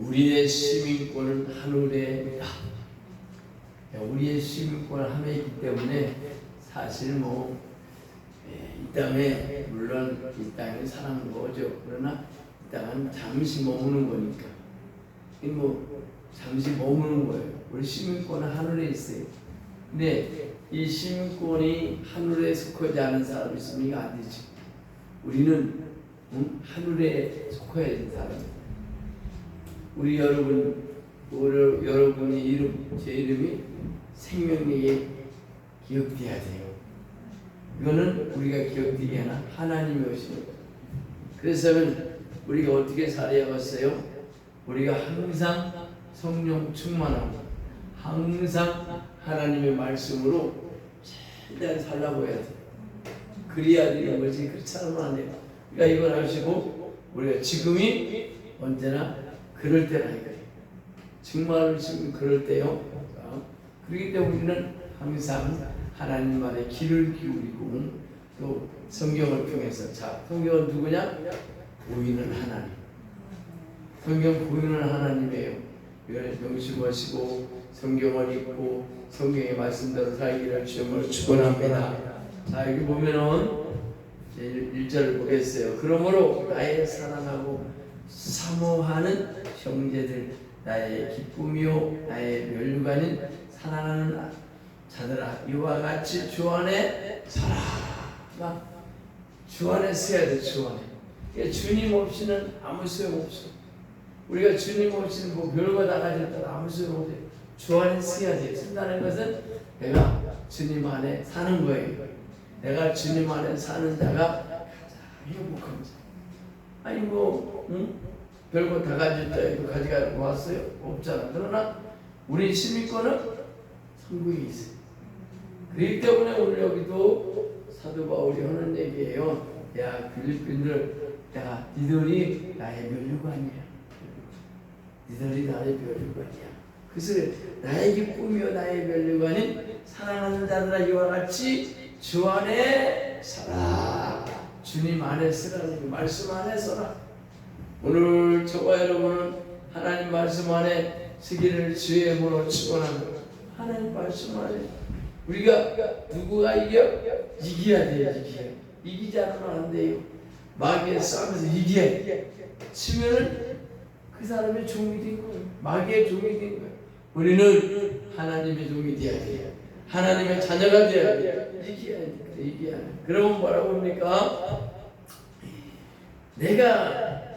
우리의 시민권은 하늘에 있다. 우리의 시민권은 하늘에 있기 때문에 사실 뭐, 예, 이 땅에, 물론 이 땅에 사는 거죠. 그러나 이 땅은 잠시 머무는 거니까. 이 뭐, 잠시 머무는 거예요. 우리 시민권은 하늘에 있어요. 근데 이 시민권이 하늘에 속하지 않은 사람이 있으면 안 되지. 우리는 응? 하늘에 속해야 되는 사람이에요. 우리 여러분, 우리 여러분의 이름, 제 이름이 생명력에 기억돼야 돼요. 이거는 우리가 기억되게 하나 하나님이 오시는 거예요. 그래서는 우리가 어떻게 살아야겠어요? 우리가 항상 성령 충만하고 항상 하나님의 말씀으로 최대한 살라고 해야 돼. 그래야 되는 거지. 그렇지 않으면 안 돼요. 그러니까 이걸 하시고 우리가 지금이 언제나 그럴 때라 이거예요. 정말 지금 그럴 때요. 자, 그렇기 때문에 우리는 항상 하나님 말에 귀를 기울이고 또 성경을 통해서 자 성경은 누구냐? 보이는 하나님. 성경 보이는 하나님이에요. 이걸 명심하시고 성경을 읽고 성경의 말씀대로 살기를 주님을 축원합니다. 자 여기 보면은 1절을 보겠어요. 그러므로 나의 사랑하고 사모하는 형제들 나의 기쁨이요 나의 멸류관인 사랑하는 자들아 이와 같이 주 안에 살아. 주 안에 서야 돼. 주 안에. 그러니까 주님 없이는 아무 소용 없어. 우리가 주님 없이는 뭐 별거 다 가졌다 아무 소용 없어요. 주 안에 서야 돼. 쓴다는 것은 내가 주님 안에 사는 거예요. 내가 주님 안에 사는 자가 가장 행복한 자. 아니 뭐 응? 별거 다 가졌다 이거 가져가고 왔어요? 없잖아. 그러나 우리 시민권은 천국에 있어요. 그렇기 때문에 오늘 여기도 사도 바울이 하는 얘기예요. 야 필리핀들, 야 니들이 나의 멸류관이야. 니들이 나의 멸류관이야. 그래서 나의 기쁨이요 나의 멸류관인 사랑하는 자들아 이와 같이 주 안에 살아. 주님 안에 쓰라는 말씀 안에 서라. 오늘 저와 여러분은 하나님 말씀 안에 서기를 주의 문으로 축원합니다. 하나님 말씀 안에 우리가 누구가 이겨? 이겨야 돼요. 이겨. 이기지 않으면 안 돼요. 마귀의 싸움에서 이겨야 돼. 치면은 그 사람의 종이 된 거예요. 마귀의 종이 된 거예요. 우리는 하나님의 종이 돼야 돼요. 하나님의 자녀가 돼야 돼요. 이겨야 돼. 그래, 이겨야 돼. 그러면 뭐라고 합니까? 내가 예?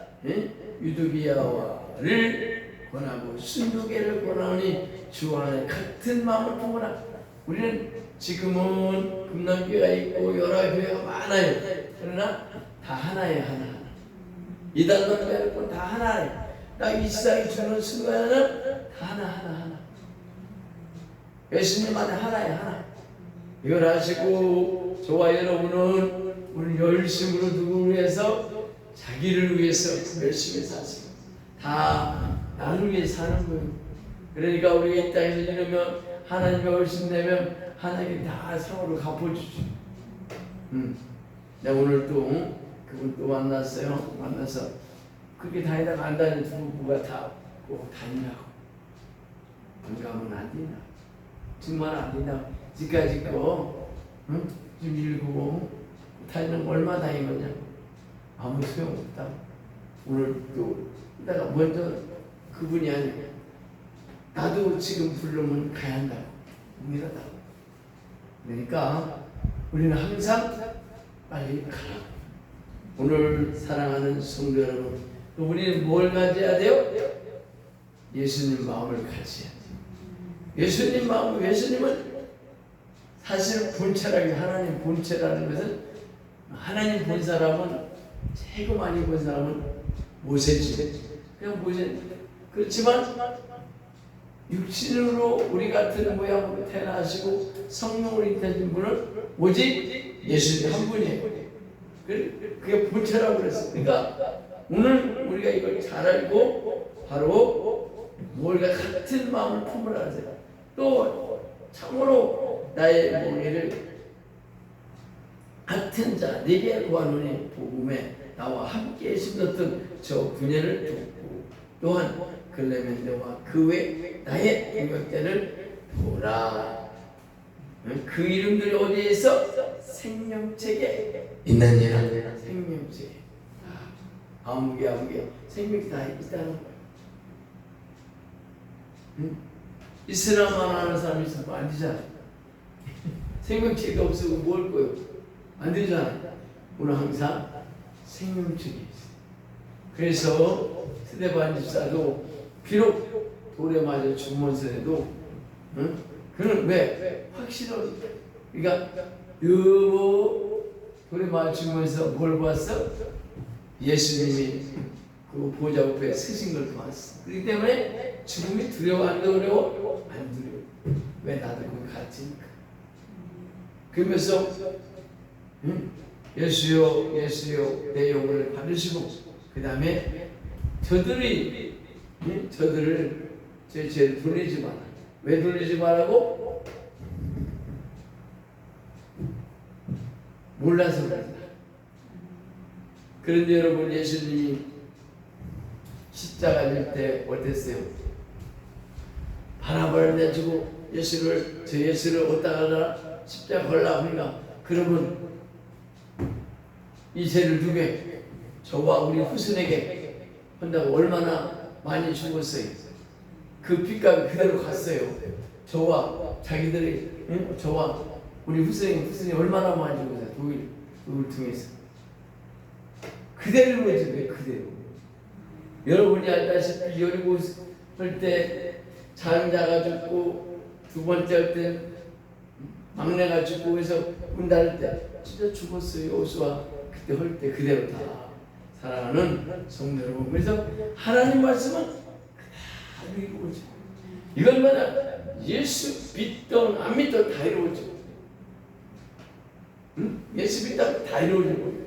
유두기야와를 권하고 순두개를 권하니 주 안에 같은 마음을 품으라. 우리는 지금은 금남교가 있고 여러 교회가 많아요. 그러나 다 하나예요, 하나. 이단만 빼놓고 다 하나예요. 딱이 세상에 주는 순간에는 다 하나 하나 하나. 예수님 안에 하나예요, 하나. 이걸 아시고 저와 여러분은 우리 열심으로 누구를 위해서 자기를 위해서 열심히 사세요. 다 나를 위해 사는 거예요. 그러니까 우리가 이 땅에서 이러면 하나님의 얼씬 내면 하나님이 다 상으로 갚아주죠. 음. 내가 오늘 또 응? 그분 또 만났어요. 만나서 그렇게 다니다가 안 다니는 두 부부가 다꼭 다니라고. 안 가면 안 된다. 정말 안 된다. 지금까지 거 응? 좀 읽고 다니는 거 얼마 다니느냐. 아무 소용없다. 오늘 또 내가 먼저 그분이 아니고 나도 지금 부르면 가야 한다고 이러다고 그러니까 우리는 항상 빨리 가라 오늘 사랑하는 성도 여러분 또 우리는 뭘 가져야 돼요? 예수님 마음을 가져야 돼요 예수님 마음 예수님은 사실 본체라기 하나님 본체라는 것은 하나님 본 사람은 최고 많이 본 사람은 모세지 그냥 모세 그렇지만 육신으로 우리 같은 모양으로 태어나시고 성령으로 인태진 분은 오직 예수님 한 분이에요. 그- 그게 본체라고 그랬어. 그러니까 오늘 우리가 이걸 잘 알고 바로 뭘가 같은 마음을 품으라 하세요. 또 참으로 나의 몽리를 같은 자 내게 구하노니 복음에 나와 함께 심었던 저 분야를 돕고 또한 클레멘데와 그 외 나의 동역자를 보라. 응? 그 이름들이 어디에 있어? 생명책에 있느니라. 생명책에. 아, 아무개 아무개 생명이 다 있다는 거야. 응? 이슬람만 하는 사람이 있으면 안 되잖아. 생명책이 없으면 뭘 거요? 안 되잖아. 오늘 항상 생명책이 있어. 그래서 스테반 집사도 비록 돌에 맞아 죽으면서도 응? 그는 왜 확실하니까 그러니까 여보 돌에 맞아 죽으면서 뭘 봤어? 예수님이 그 보좌 옆에 서신 걸 봤어. 그렇기 때문에 죽음이 두려워 안 두려워? 안 두려워. 왜 나도 거기 갔지니까. 그러면서 응? 예수여 예수여 내 영혼을 받으시고 그 다음에 저들이 응? 저들을 제 죄를 돌리지 마라. 왜 돌리지 말라고? 몰라서 그런다. 그런데 여러분 예수님이 십자가 질때 어땠어요? 바라바를 내주고 예수를 저 예수를 어디다가 십자가 걸라 그러니까 그러면 이 죄를 누게 저와 우리 후손에게 한다고 얼마나 많이 죽었어요. 그 핏값이 그대로 갔어요. 저와 자기들이 응? 저와 우리 후손이 후손이 얼마나 많이 죽었어요. 독일 독일 통해서 그대로 왜 그대로? 여러분이 알다시피 여리고 할때 장자가 죽고 두 번째 할 때 막내가 죽고 그래서 문 닫을 때 진짜 죽었어요. 오수와 그때 할 때 그대로 다 사랑하는 성도 여러분. 그래서 하나님 말씀은 그대로 이루어져. 이건 뭐냐? 예수 믿던 안 믿던 다 이루어져. 응? 예수 믿다 다 이루어지고.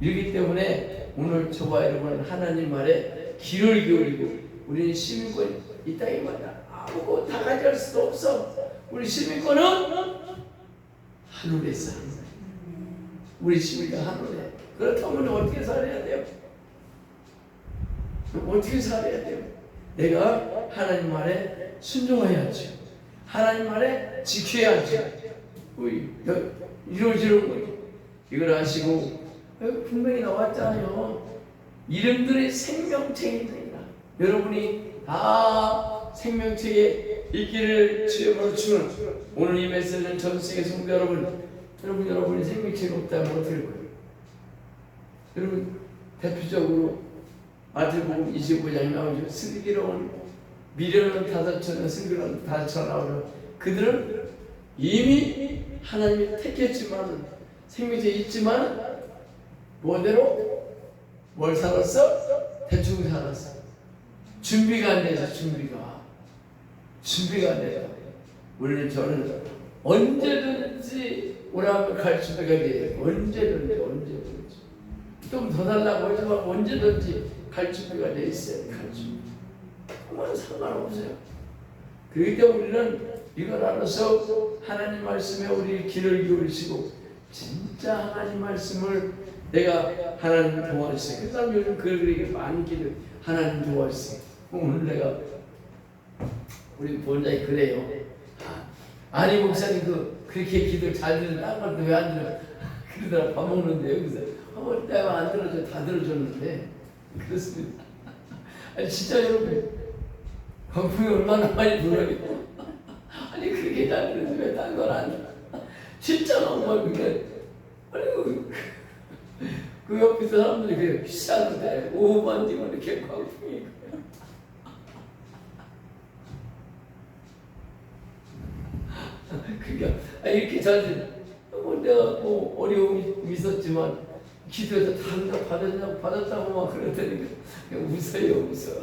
이렇기 때문에 오늘 저와 여러분 하나님 말에 귀를 기울이고 우리는 시민권 이 땅에 마다 아무것도 다 가져갈 수도 없어. 우리 시민권은 하늘에 있어. 우리 시민권 하늘에. 그렇다면 어떻게 살아야 돼요? 어떻게 살아야 돼요? 내가 하나님 말에 순종해야지. 하나님 말에 지켜야지. 우리 이루어지는 거죠. 이걸 아시고 분명히 나왔잖아요. 이름들의 생명책입니다. 여러분이 다 생명책에 있기를 주여으로 주는 오늘 이 메시지는 전 세계 성도 여러분, 여러분 여러분이 생명책이 없다면 어떻게 할 거예요? 여러분 대표적으로 마태복음 25장에 나오죠. 슬기로운 미련은 다섯 천은 슬기로운 다섯 천 나오죠. 그들은 이미 하나님이 택했지만 생명책에 있지만 뭐대로 뭘 살았어? 대충 살았어. 준비가 안 돼서 준비가 준비가 안 돼서 우리는 저는 언제든지 오라면 갈 준비가 돼 언제든지 언제든지 좀 더 달라고 하지만 언제든지 갈 준비가 돼 있어요 갈 준비 그건 상관없어요 그렇기 때문에 우리는 이걸 알아서 하나님 말씀에 우리 귀를 기울이시고 진짜 하나님 말씀을 내가 하나님 도와주세요. 그 사람 요즘 많은 기도 하나님 도와주세요. 오늘 내가 우리 본장이 그래요. 아, 니 목사님 그 그렇게 기도 잘 듣는 딴 것도 왜안 들어? 그러더라 밥 먹는데 여기서 한번 내가 안 들어줘 다 들어줬는데 그렇습니다. 아니 진짜 여러분 광풍이 얼마나 많이 불어요. 아니 그렇게 잘 들으면 왜딴 걸안 들어? 진짜 정말 그게 아니 그. 그 옆에 사람들이 그래 비싸는데 오후만 되면 이렇게 광풍이 그게 아, 이렇게 잘 뭐, 내가 뭐 어려움이 있었지만 기도해서 다 받았냐 받았다고 막 그랬다니까 웃어요 웃어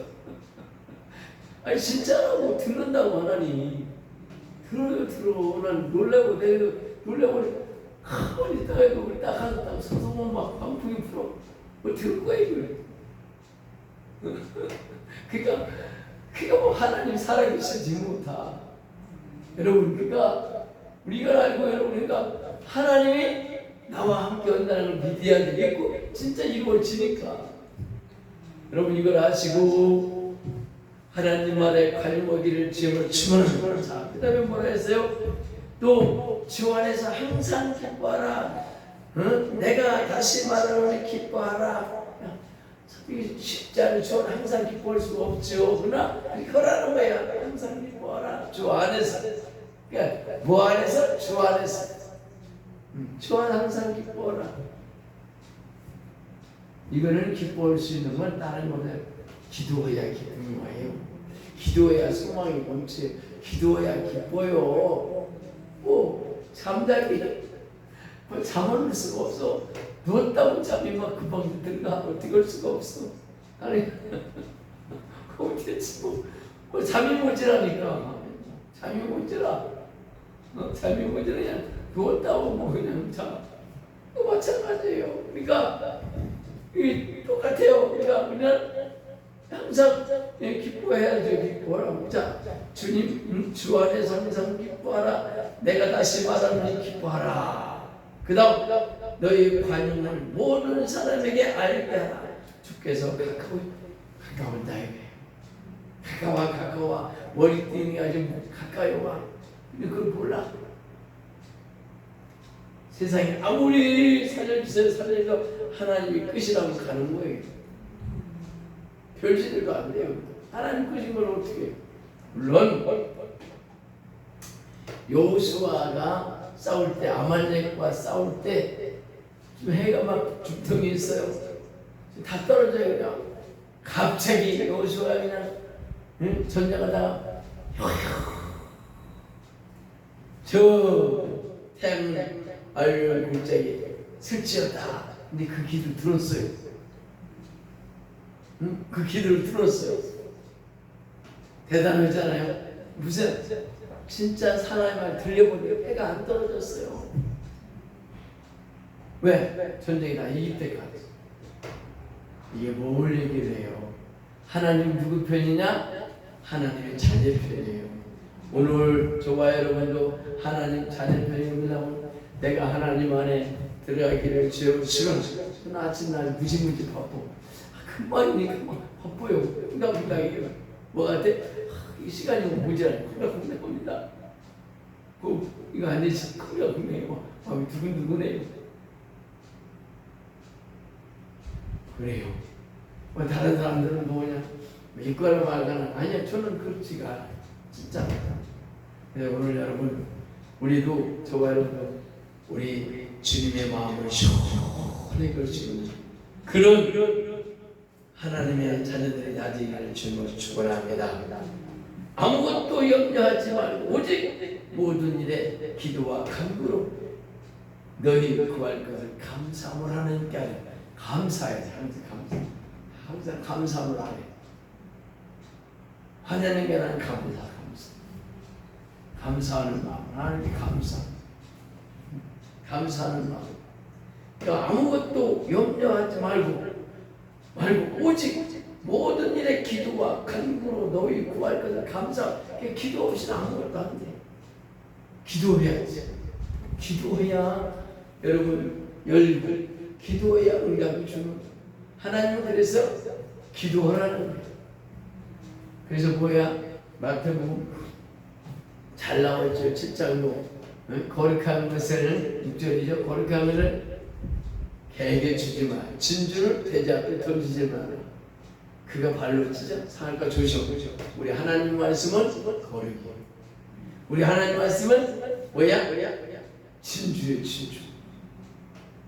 아니 진짜라고 듣는다고 하나니 들어요 들어 난 놀라고 내가 놀라고 가만히 있다가 이거 우리 딱 가서 딱 서서 보면 막 방풍이 불어. 뭐 들을 거야 이거. 그러니까 그러니까 뭐 하나님 살아계시지 못하. 여러분 그러니까 우리가 알고 여러분 그러니까 하나님이 나와 함께 한다는 걸 믿어야 되겠고 진짜 이루어지니까 여러분 이걸 아시고 하나님 아래 관목이를 지음을 자. 그 다음에 뭐라 했어요? 또 주 안에서 항상 기뻐하라. 응? 내가 다시 말하노니 기뻐하라. 이 쉽지 안에 항상 기뻐할 수가 없죠. 그러나 그러라는 거야. 항상 기뻐하라. 주 안에서. 그러니까 뭐 안에서? 주 안에서. 음, 주 안에 항상 기뻐하라. 이거는 기뻐할 수 있는 건 다른 거는 기도해야 기쁨이 와요. 기도해야 소망이 넘치. 기도해야 기뻐요. 뭐 잠자기 뭐 잠을 들 수가 없어. 누웠다고 잠이 막 금방 들어가 어떻게 할 수가 없어. 아니 어떻게 뭐, 뭐 잠이 모자라니까 잠이 모자라. 어, 잠이 모자라 그냥 누웠다고 뭐 그냥 자. 또 마찬가지예요. 그러니까 이 똑같아요. 그러니까 그냥 항상 예, 기뻐해야죠. 기뻐하라고. 자, 주님 음, 주 안에서 항상 기뻐하라. 내가 다시 말하노니 기뻐하라. 그 다음 너희 관용을 모든 사람에게 알게 하라. 주께서 가까워 가까운다 이거예요. 가까워 가까워 머리띠니 아주 가까이 와. 근데 그걸 몰라. 세상에 아무리 살려주세요 살려서 하나님이 끝이라고 가는 거예요. 별짓도 안 돼요. 하나님 끝인 걸 어떻게 해요? 물론 여호수아가 싸울 때 아말렉과 싸울 때 지금 해가 막 죽통이 있어요. 다 떨어져요 그냥. 갑자기 여호수아가 그냥 응? 전쟁하다가 저 태양 얼굴 골짜기에 설치였다. 근데 그 기도 들었어요. 응? 그 기도를 들었어요. 대단하잖아요. 무슨 진짜 사람의 말 들려보니까 배가 안 떨어졌어요. 왜? 전쟁이 다 이길 때까지. 이게 뭘 얘기를 해요? 하나님 누구 편이냐? 하나님의 자녀 편이에요. 오늘 저와 여러분도 하나님 자녀 편입니다. 내가 하나님 안에 들어가기를 주여 지금 아침 날 무지무지 바빠. 아, 금방이니까 막 바빠요. 금방금방이에요. 뭐 같아? 아, 이 시간이 모자라. 금방금방 겁니다. 그 이거 안 되지. 금방금방해요. 마음이 두근두근해요. 그래요. 뭐 다른 사람들은 뭐냐? 믿거나 말거나 아니야. 저는 그렇지가 않아요. 진짜. 네, 오늘 여러분 우리도 저와 여러분 우리 주님의 마음을 시원히 걸치는 그런 하나님의 자녀들이 나되기를 주님을 축원합니다. 아무것도 염려하지 말고 오직 모든 일에 기도와 간구로 너희 구할 것을 감사함을 하는 게 아니라 감사해야 돼. 항상 감사. 항상 감사함을 하래. 게 아니라 감사, 감사. 감사하는 마음. 하나님께 감사. 감사하는 마음. 그러니까 아무것도 염려하지 말고 말고 오직 모든 일에 기도와 간구로 너희 구할 것을 감사. 그러니까 기도 없이는 아무것도 안 돼. 기도해야지. 기도해야 여러분 열불 기도해야 응답을 주는 하나님은 그래서 기도하라는 거예요. 그래서 뭐야 마태복음 잘 나와 있죠 7장도. 거룩한 것은 6절이죠. 거룩한 것은 개에게 주지 마. 진주를 돼지 앞에 던지지 마라 그가 발로 치자 상할까 조심 우리 하나님 말씀은 거룩이 우리 하나님 말씀은 뭐야? 진주의 진주.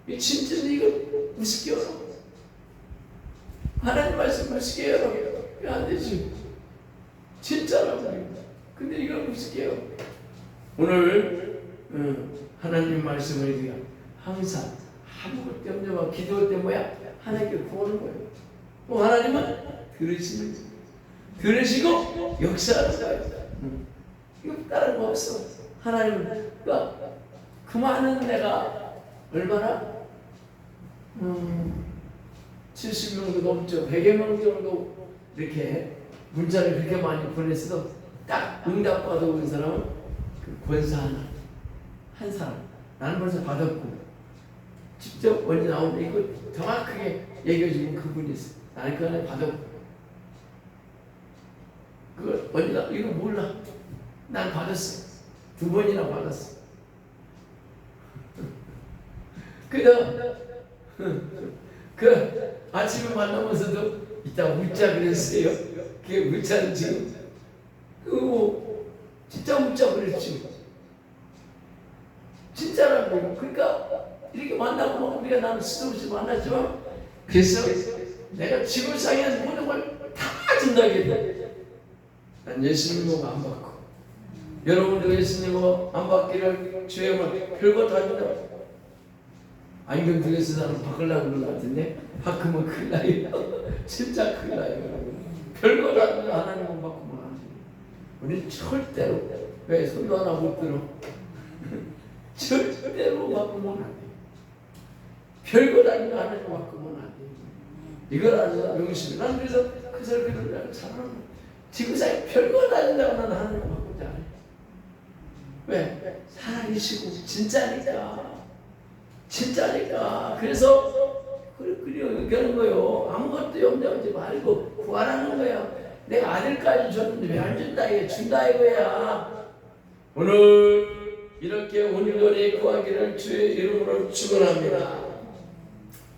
이 진주는 이거 우습게 열어 하나님 말씀 우습게 열어 안 되지? 진짜라고 근데 우습게 열어 오늘 음, 하나님 말씀을 우리가 항상 아무것도 염려하고 기도할 때 뭐야? 하나님께 구하는 거예요. 또 하나님은 들으시는 들으시고 역사하는 거예요. 음. 이거 다른 거 없어. 하나님은 그러니까 그 많은 내가 얼마나 음, 70명도 넘죠. 100여 명 정도 이렇게 문자를 그렇게 많이 보냈어도 딱 응답 받아온 사람은 그 권사 하나 한 사람 나는 벌써 받았고 직접 원리 나오는데 이거 정확하게 얘기해 주면 그분이 있어 나는 그 안에 받았고 그걸 어디다 이거 몰라. 난 받았어. 두 번이나 받았어. 그래서 그 아침에 만나면서도 이따 웃자 그랬어요. 그게 웃자는 지금 그거 진짜 웃자 그랬지. 진짜라고. 그러니까 이렇게 만나고 막 우리가 나는 없이 만났지만 그래서 내가 지구상에 모든 걸 다 준다겠다. 난 예수님 보고 안 받고 여러분도 예수님 보고 안 받기를 주의 말 별거 다 준다. 안경 두개서 나는 바꾸려고 그러는 것 같은데 바꾸면 큰일 나요. 진짜 큰일 나요. 별거 다 준다. 바꾸면 안 돼. 우리 절대로 왜 손도 하나 못 들어. 절대로 바꾸면 안 돼. 별거 다 준다. 하나님 바꾸면 안 돼. 이걸 아는 명심이. 난 그래서 그 설교를 잘하는 지구상에 별거 다 준다고 나는 하나님 바꾸지 않아요. 왜? 살아계시고 진짜니까. 진짜니까. 그래서 그래 그래 그러는 거요. 아무것도 염려하지 말고 구하라는 거야. 내가 아들까지 줬는데 왜 안 준다 이게 준다 이거야. 오늘 이렇게 오늘거리 구하기를 주의 이름으로 축원합니다.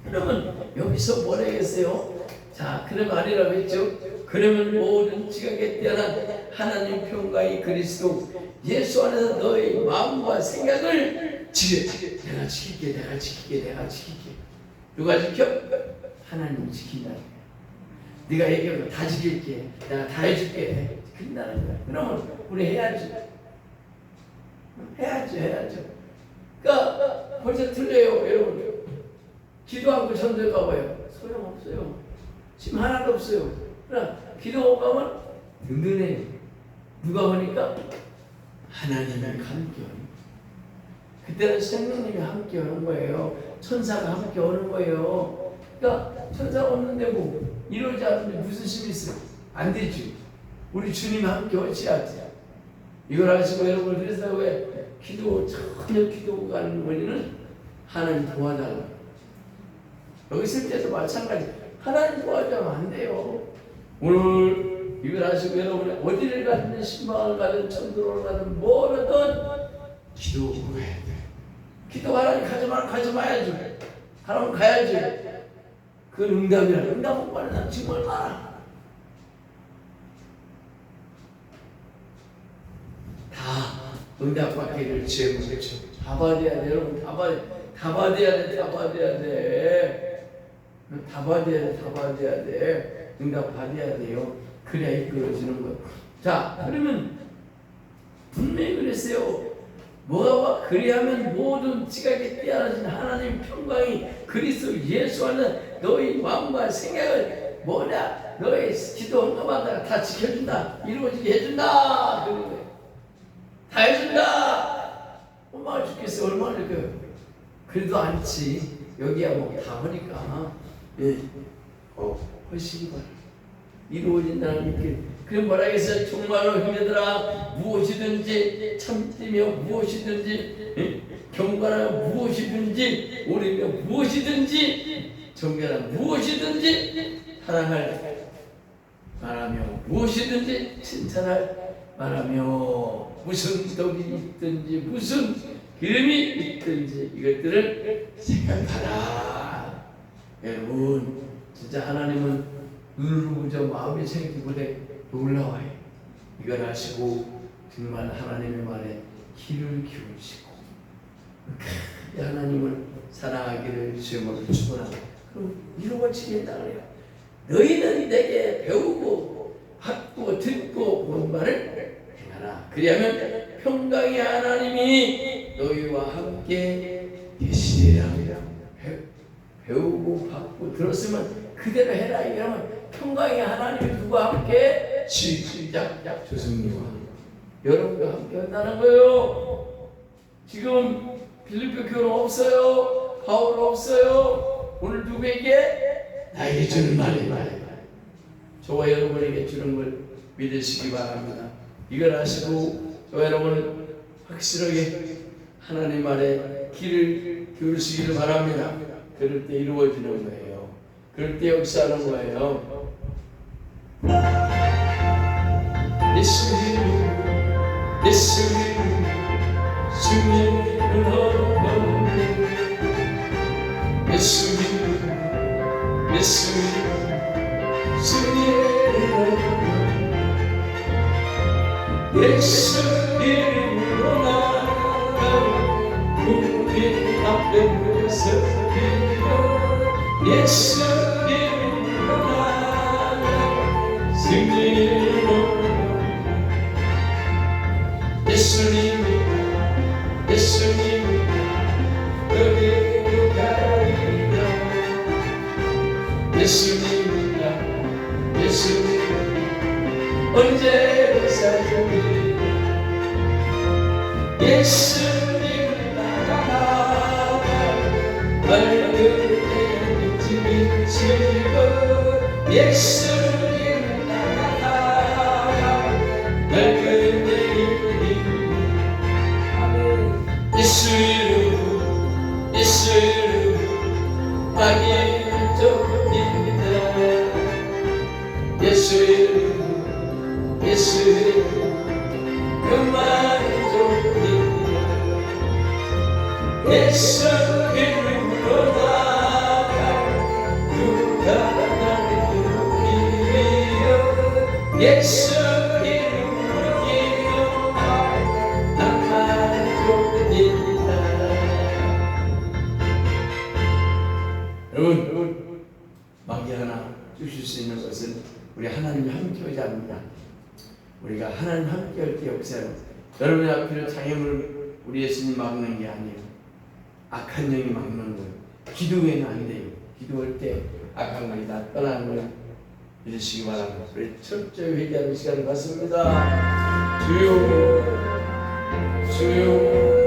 그러면 여기서 뭐라 했어요? 자, 그럼 아니라고 했죠? 그러면 모든 지각에 뛰어난 하나님 평강이 그리스도 예수 안에서 너의 마음과 생각을 지켜. 내가 지킬게, 내가 지킬게, 내가 지킬게. 누가 지켜? 하나님 지킨다. 네가 얘기하면 다 지킬게. 내가 다 해줄게. 지킨다는 거야. 그러면 우리 해야지. 해야지, 해야지. 그러니까 벌써 틀려요, 여러분. 기도하고 전도에 가봐요. 소용없어요. 지금 하나도 없어요. 그러나 기도 가면 든든해. 누가 오니까 하나님이 함께 오는 그때는 성령님이 함께 오는 거예요. 천사가 함께 오는 거예요. 그러니까 천사가 없는데 뭐 이러지 않는데 무슨 힘이 있어? 안 되지. 우리 주님이 함께 오셔야지. 이걸 아시고 여러분 그래서 왜 기도 전혀 기도 가는 원인은 하나님 도와달라. 여기 있을 때도 마찬가지. 하나님 도와주면 안 돼요. 오늘 이걸 아시고 여러분이 어디를 가든 신방을 가든 천도를 가든 뭐라든 기도해야 돼. 기도 하나님 가지 마 가지 마야지. 하나님 가야지. 그 응답이라 응답 못 받는 사람 정말 많아. 다 응답 받기를 지혜고 다 받아야 돼 여러분 다 받아 다 받아야 돼 다 받아야 돼. 다 받아야 돼, 다 받아야 돼. 응답 받아야 돼요. 그래야 이끌어지는 거예요. 자, 그러면 분명히 그랬어요. 뭐가 그리하면 모든 지각에 뛰어나신 하나님 평강이 그리스도 예수 안에 너희 마음과 생각을 뭐냐 너의 기도 응답하다가 다 지켜준다 이루어지게 해준다 그런 거예요. 다 해준다 얼마나 좋겠어 얼마나 좋겠어 그래도 않지 여기야 뭐다 하니까 예. 어, 훨씬 봐. 이루어진다는 믿기. 그럼 뭐라 했어요? 정말로 형제들아 무엇이든지 참되며 무엇이든지 예? 경건하며 무엇이든지 오리며 무엇이든지 정결하 무엇이든지 사랑할 말하며 무엇이든지 칭찬할 말하며 무슨 덕이 있든지 무슨 기름이 있든지 이것들을 생각하라. 여러분 진짜 하나님은 눈으로 보자 마음이 생기보다 놀라워요. 이걸 아시고 정말 하나님의 말에 귀를 기울이시고 그 하나님을 사랑하기를 주님으로 축원합니다. 그럼 이루어지겠다 그래요. 너희는 내게 배우고 받고 듣고 본 말을 행하라. 그리하면 평강의 하나님이 너희와 함께 계시리라. 배- 배우고 받고 들었으면 그대로 해라. 이러면 평강의 하나님이 누구와 함께 시작 조승리와 여러분과 함께 한다는 거예요. 지금 빌립보 교회 없어요. 바울 없어요. 오늘 누구에게? 나에게 주는 말이에요. 저와 여러분에게 주는 걸 믿으시기 바랍니다. 이걸 아시고 저와 여러분 확실하게 하나님 말에 길을 기울이시기를 바랍니다. 그럴 때 이루어지는 거예요. 그럴 때 역사하는 거예요. 예수님, 예수님, 주님을 Yes, sir, yes, sir, 여러분 마귀 하나 주실 수 있는 것은 우리 하나님이 함께하지 않는다 우리가 하나님 함께할 때 역사로 여러분의 앞에는 장애물을 우리 예수님 막는 게 아니에요. 악한 영이 막는 거예요. 기도에는 아니래요. 기도할 때 악한 영이 다 떠나는 거예요. 믿으시기 바랍니다. 우리 철저히 회개하는 시간을 갖습니다. 주요 주요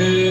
Amen.